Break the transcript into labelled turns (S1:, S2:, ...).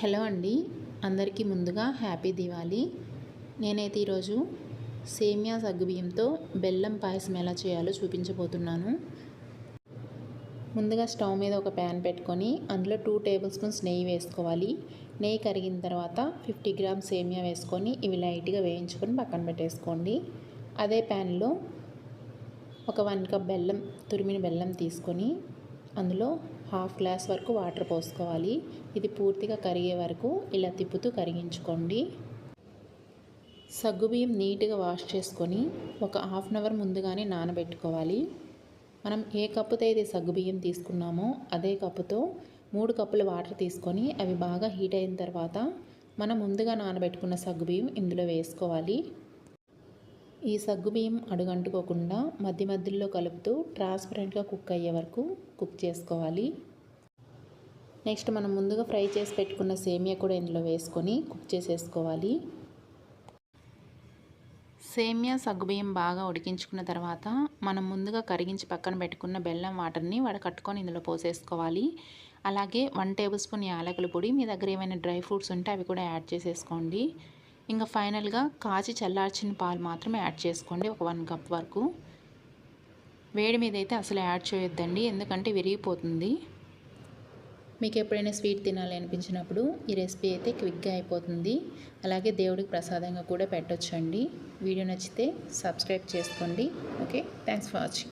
S1: Hello అండి. అందరికీ ముందుగా హ్యాపీ దివాళీ. నేనైతే ఈరోజు సేమియా సగ్గుబియ్యంతో బెల్లం పాయసం ఎలా చేయాలో చూపించబోతున్నాను. ముందుగా స్టవ్ మీద ఒక ప్యాన్ పెట్టుకొని అందులో టూ టేబుల్ స్పూన్స్ నెయ్యి వేసుకోవాలి. నెయ్యి కరిగిన తర్వాత ఫిఫ్టీ గ్రామ్స్ సేమియా వేసుకొని ఇవి లైట్గా వేయించుకొని పక్కన పెట్టేసుకోండి. అదే ప్యాన్లో ఒక వన్ కప్ బెల్లం తురిమిన బెల్లం తీసుకొని అందులో హాఫ్ గ్లాస్ వరకు వాటర్ పోసుకోవాలి. ఇది పూర్తిగా కరిగే వరకు ఇలా తిప్పుతూ కరిగించుకోండి. సగ్గుబియ్యం నీట్గా వాష్ చేసుకొని ఒక హాఫ్ అన్ అవర్ ముందుగానే నానబెట్టుకోవాలి. మనం ఏ కప్పుతో అయితే సగ్గుబియ్యం తీసుకున్నామో అదే కప్పుతో మూడు కప్పుల వాటర్ తీసుకొని అవి బాగా హీట్ అయిన తర్వాత మనం ముందుగా నానబెట్టుకున్న సగ్గుబియ్యం ఇందులో వేసుకోవాలి. ఈ సగ్గుబియ్యం అడుగంటుకోకుండా మధ్య మధ్యలో కలుపుతూ ట్రాన్స్పరెంట్గా కుక్ అయ్యే వరకు కుక్ చేసుకోవాలి. నెక్స్ట్ మనం ముందుగా ఫ్రై చేసి పెట్టుకున్న సేమియా కూడా ఇందులో వేసుకొని కుక్ చేసేసుకోవాలి. సేమియా సగ్గుబియ్యం బాగా ఉడికించుకున్న తర్వాత మనం ముందుగా కరిగించి పక్కన పెట్టుకున్న బెల్లం వాటర్ని వడకట్టుకొని ఇందులో పోసేసుకోవాలి. అలాగే వన్ టేబుల్ స్పూన్ యాలకుల పొడి మీ దగ్గర ఏమైనా డ్రై ఫ్రూట్స్ ఉంటే అవి కూడా యాడ్ చేసేసుకోండి. ఇంకా ఫైనల్గా కాచి చల్లార్చిన పాలు మాత్రమే యాడ్ చేసుకోండి ఒక వన్ కప్ వరకు. వేడి మీద అయితే అసలు యాడ్ చేయొద్దండి ఎందుకంటే విరిగిపోతుంది. మీకు ఎప్పుడైనా స్వీట్ తినాలి అనిపించినప్పుడు ఈ రెసిపీ అయితే క్విక్గా అయిపోతుంది. అలాగే దేవుడికి ప్రసాదంగా కూడా పెట్టొచ్చండి. వీడియో నచ్చితే సబ్స్క్రైబ్ చేసుకోండి. Okay thanks for watching.